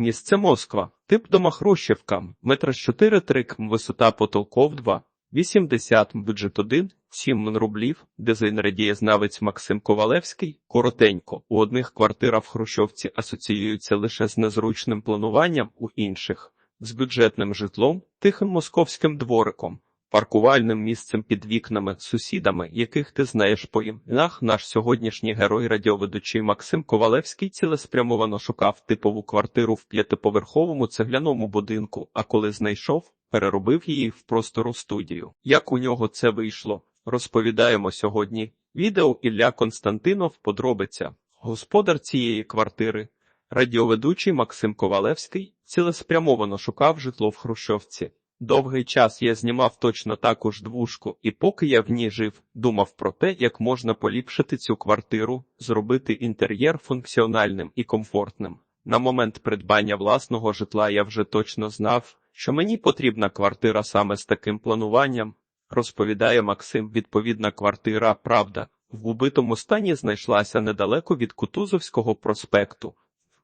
Місце Москва. Тип дома Хрущевка. метр 4 трик, висота потолков 2. 80, бюджет 1, 7 рублів, дизайнер дієзнавець Максим Ковалевський. Коротенько, у одних квартира в Хрущовці асоціюється лише з незручним плануванням, у інших – з бюджетним житлом, тихим московським двориком, паркувальним місцем під вікнами, сусідами, яких ти знаєш по іменах. Наш сьогоднішній герой радіоведучий Максим Ковалевський цілеспрямовано шукав типову квартиру в п'ятиповерховому цегляному будинку, а коли знайшов, переробив її в простору студію. Як у нього це вийшло? Розповідаємо сьогодні. Відео Ілля Константинов подробиця. Господар цієї квартири, радіоведучий Максим Ковалевський, цілеспрямовано шукав житло в Хрущовці. Довгий час я знімав точно таку ж двушку, і поки я в ній жив, думав про те, як можна поліпшити цю квартиру, зробити інтер'єр функціональним і комфортним. На момент придбання власного житла я вже точно знав, що мені потрібна квартира саме з таким плануванням. Розповідає Максим, відповідна квартира Правда в убитому стані знайшлася недалеко від Кутузовського проспекту,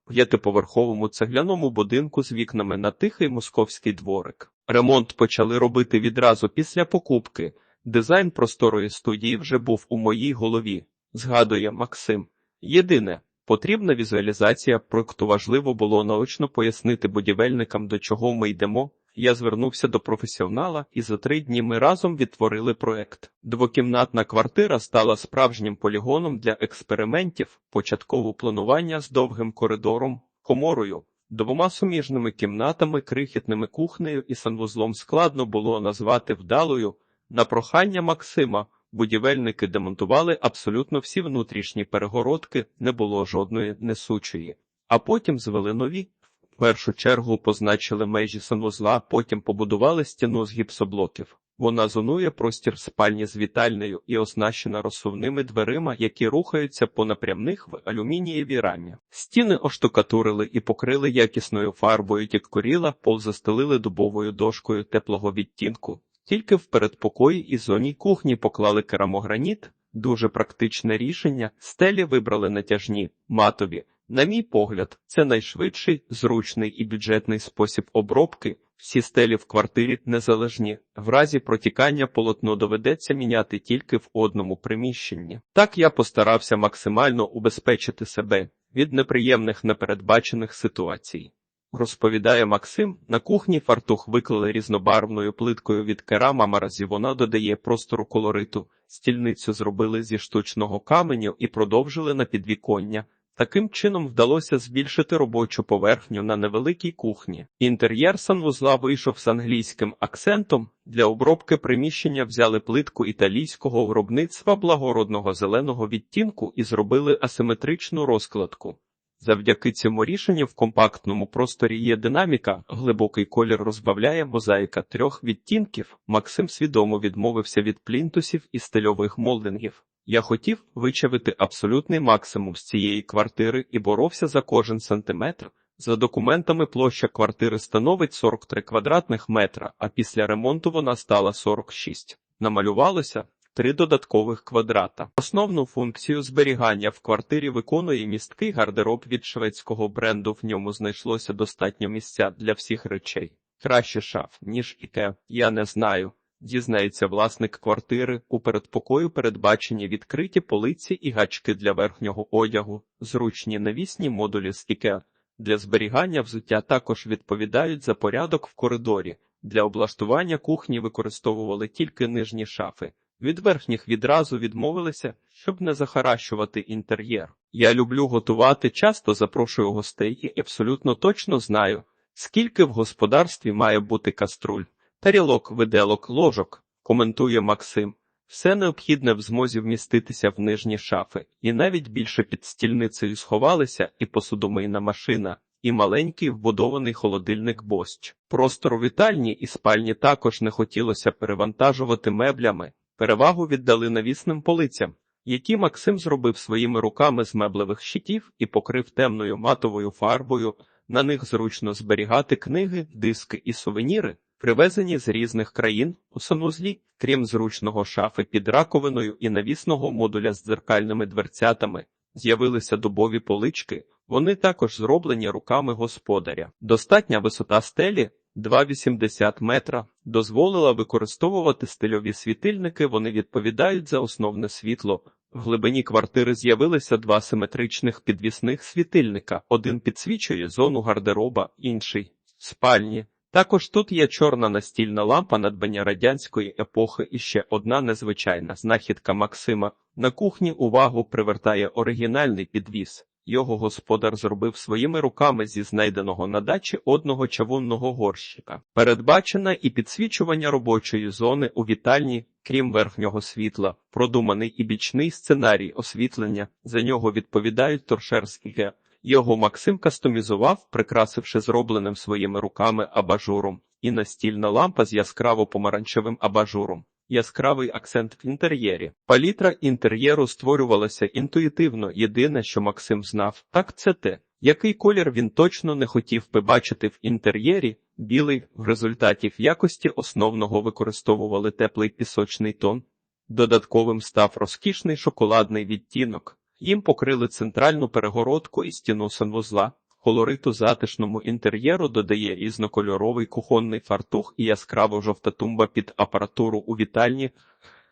п'ятиповерховому цегляному будинку з вікнами на тихий московський дворик. Ремонт почали робити відразу після покупки. Дизайн просторої студії вже був у моїй голові, згадує Максим. Єдине, потрібна візуалізація проекту важливо було наочно пояснити будівельникам, до чого ми йдемо. Я звернувся до професіонала, і за три дні ми разом відтворили проект. Двокімнатна квартира стала справжнім полігоном для експериментів, початкове планування з довгим коридором, коморою, двома суміжними кімнатами, крихітними кухнею і санвузлом складно було назвати вдалою. На прохання Максима будівельники демонтували абсолютно всі внутрішні перегородки, не було жодної несучої, а потім звели нові. Першу чергу позначили межі санвузла, потім побудували стіну з гіпсоблоків. Вона зонує простір спальні з вітальнею і оснащена розсувними дверима, які рухаються по напрямних в алюмінієві рамі. Стіни оштукатурили і покрили якісною фарбою тіккоріла, пол застелили дубовою дошкою теплого відтінку. Тільки в передпокої і зоні кухні поклали керамограніт, дуже практичне рішення, стелі вибрали натяжні, матові. На мій погляд, це найшвидший, зручний і бюджетний спосіб обробки. Всі стелі в квартирі незалежні. В разі протікання полотно доведеться міняти тільки в одному приміщенні. Так я постарався максимально убезпечити себе від неприємних непередбачених ситуацій. Розповідає Максим, на кухні фартух виклали різнобарвною плиткою від керама маразі. Вона додає простору колориту. Стільницю зробили зі штучного каменю і продовжили на підвіконня. Таким чином вдалося збільшити робочу поверхню на невеликій кухні. Інтер'єр санвузла вийшов з англійським акцентом. Для обробки приміщення взяли плитку італійського виробництва благородного зеленого відтінку і зробили асиметричну розкладку. Завдяки цьому рішенню в компактному просторі є динаміка, глибокий колір розбавляє мозаїка трьох відтінків. Максим свідомо відмовився від плінтусів і стильових молдингів. Я хотів вичавити абсолютний максимум з цієї квартири і боровся за кожен сантиметр. За документами площа квартири становить 43 квадратних метра, а після ремонту вона стала 46. Намалювалося три додаткових квадрата. Основну функцію зберігання в квартирі виконує місткий гардероб від шведського бренду. В ньому знайшлося достатньо місця для всіх речей. Краще шаф, ніж іке, я не знаю. Дізнається власник квартири, у передпокою передбачені відкриті полиці і гачки для верхнього одягу, зручні навісні модулі з іке. Для зберігання взуття також відповідають за порядок в коридорі. Для облаштування кухні використовували тільки нижні шафи. Від верхніх відразу відмовилися, щоб не захаращувати інтер'єр. Я люблю готувати, часто запрошую гостей і абсолютно точно знаю, скільки в господарстві має бути каструль. Тарілок, виделок, ложок, коментує Максим. Все необхідне в змозі вміститися в нижні шафи, і навіть більше під стільницею сховалися і посудомийна машина, і маленький вбудований холодильник бощ. Простор у вітальні і спальні також не хотілося перевантажувати меблями. Перевагу віддали навісним полицям, які Максим зробив своїми руками з меблевих щитів і покрив темною матовою фарбою. На них зручно зберігати книги, диски і сувеніри привезені з різних країн у санузлі, крім зручного шафи під раковиною і навісного модуля з дзеркальними дверцятами, з'явилися дубові полички, Вони також зроблені руками господаря. Достатня висота стелі 2,80 метра дозволила використовувати стильові світильники. Вони відповідають за основне світло. В глибині квартири з'явилися два симетричних підвісних світильника. Один підсвічує зону гардероба, інший спальні. Також тут є чорна настільна лампа надбання радянської епохи і ще одна незвичайна знахідка Максима. На кухні увагу привертає оригінальний підвіс. Його господар зробив своїми руками зі знайденого на дачі одного чавунного горщика. Передбачене і підсвічування робочої зони у вітальні, крім верхнього світла, продуманий і бічний сценарій освітлення. За нього відповідають торшерські. Його Максим кастомізував, прикрасивши зробленим своїми руками абажуром, і настільна лампа з яскраво помаранчевим абажуром. Яскравий акцент в інтер'єрі. Палітра інтер'єру створювалася інтуїтивно. Єдине, що Максим знав, так це те, який колір він точно не хотів би бачити в інтер'єрі. Білий в результаті в якості основного використовували теплий пісочний тон. Додатковим став розкішний шоколадний відтінок. Їм покрили центральну перегородку і стіну санвузла. Колориту затишному інтер'єру додає різнокольоровий кухонний фартух і яскраво жовта тумба під апаратуру у вітальні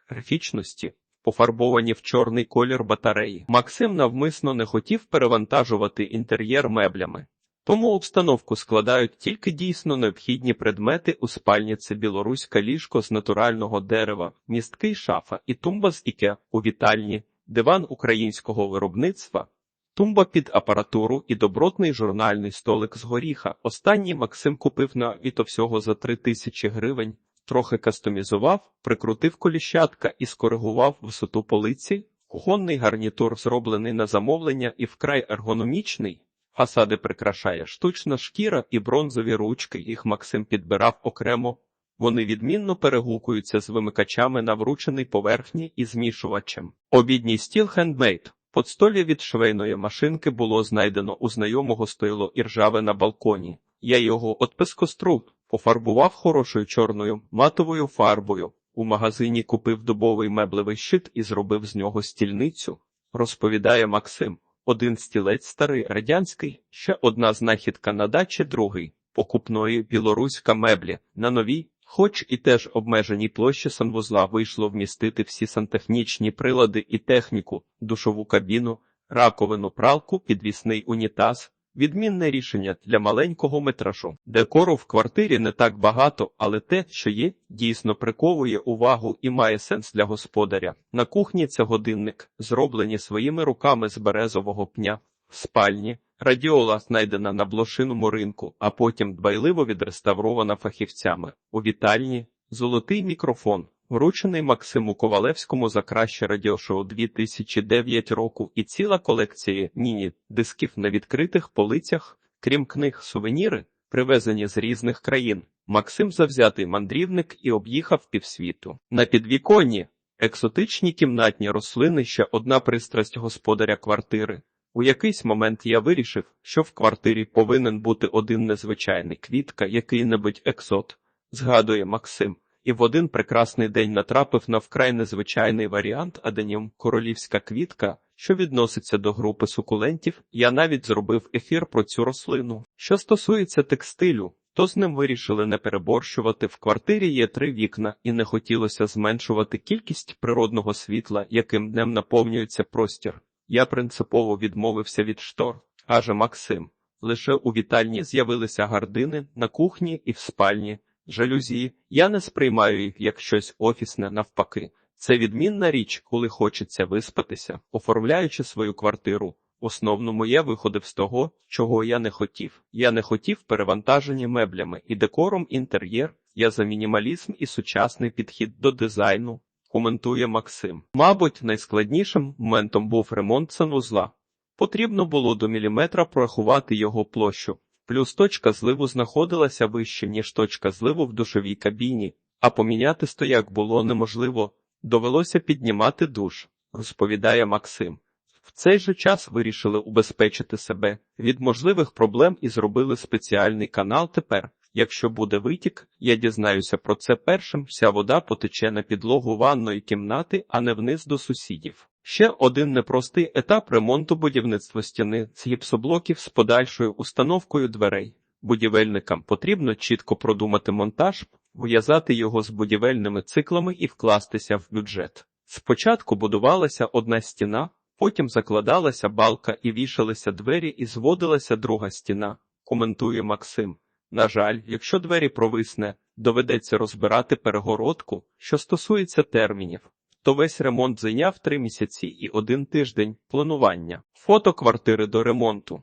графічності, пофарбовані в чорний колір батареї. Максим навмисно не хотів перевантажувати інтер'єр меблями. Тому обстановку складають тільки дійсно необхідні предмети у спальні це білоруська ліжко з натурального дерева, місткий шафа і тумба з іке у вітальні, диван українського виробництва, тумба під апаратуру і добротний журнальний столик з горіха. Останній Максим купив на всього за три тисячі гривень, трохи кастомізував, прикрутив коліщатка і скоригував висоту полиці. Кухонний гарнітур зроблений на замовлення і вкрай ергономічний. Фасади прикрашає штучна шкіра і бронзові ручки. Їх Максим підбирав окремо. Вони відмінно перегукуються з вимикачами на врученій поверхні і змішувачем. Обідній стіл хендмейд. Подстолі від швейної машинки було знайдено у знайомого стойло і на балконі. Я його от пескостру пофарбував хорошою чорною матовою фарбою. У магазині купив дубовий меблевий щит і зробив з нього стільницю, розповідає Максим. Один стілець старий радянський, ще одна знахідка на дачі, другий покупної білоруська меблі на новій, хоч і теж обмеженій площі санвузла вийшло вмістити всі сантехнічні прилади і техніку, душову кабіну, раковину, пралку, підвісний унітаз. Відмінне рішення для маленького метражу. Декору в квартирі не так багато, але те, що є, дійсно приковує увагу і має сенс для господаря. На кухні це годинник, зроблені своїми руками з березового пня, в спальні. Радіола знайдена на блошиному ринку, а потім дбайливо відреставрована фахівцями. У вітальні золотий мікрофон, вручений Максиму Ковалевському за краще радіошоу 2009 року, і ціла колекція ніні дисків на відкритих полицях, крім книг, сувеніри, привезені з різних країн. Максим завзятий мандрівник і об'їхав півсвіту. На підвіконні екзотичні кімнатні рослини ще одна пристрасть господаря квартири. У якийсь момент я вирішив, що в квартирі повинен бути один незвичайний квітка, який-небудь ексот, згадує Максим, і в один прекрасний день натрапив на вкрай незвичайний варіант аденім королівська квітка, що відноситься до групи сукулентів. Я навіть зробив ефір про цю рослину. Що стосується текстилю, то з ним вирішили не переборщувати. В квартирі є три вікна, і не хотілося зменшувати кількість природного світла, яким днем наповнюється простір. Я принципово відмовився від штор, каже Максим. Лише у вітальні з'явилися гардини на кухні і в спальні, жалюзі. Я не сприймаю їх як щось офісне навпаки. Це відмінна річ, коли хочеться виспатися, оформляючи свою квартиру. Основному я виходив з того, чого я не хотів. Я не хотів перевантажені меблями і декором інтер'єр. Я за мінімалізм і сучасний підхід до дизайну коментує Максим. Мабуть, найскладнішим моментом був ремонт санвузла. Потрібно було до міліметра порахувати його площу. Плюс точка зливу знаходилася вище, ніж точка зливу в душовій кабіні, а поміняти стояк було неможливо. Довелося піднімати душ, розповідає Максим. В цей же час вирішили убезпечити себе від можливих проблем і зробили спеціальний канал тепер. Якщо буде витік, я дізнаюся про це першим, вся вода потече на підлогу ванної кімнати, а не вниз до сусідів. Ще один непростий етап ремонту будівництва стіни з гіпсоблоків з подальшою установкою дверей. Будівельникам потрібно чітко продумати монтаж, пов'язати його з будівельними циклами і вкластися в бюджет. Спочатку будувалася одна стіна, потім закладалася балка і вішалися двері, і зводилася друга стіна, коментує Максим. На жаль, якщо двері провисне, доведеться розбирати перегородку, що стосується термінів. То весь ремонт зайняв три місяці і один тиждень планування. Фото квартири до ремонту.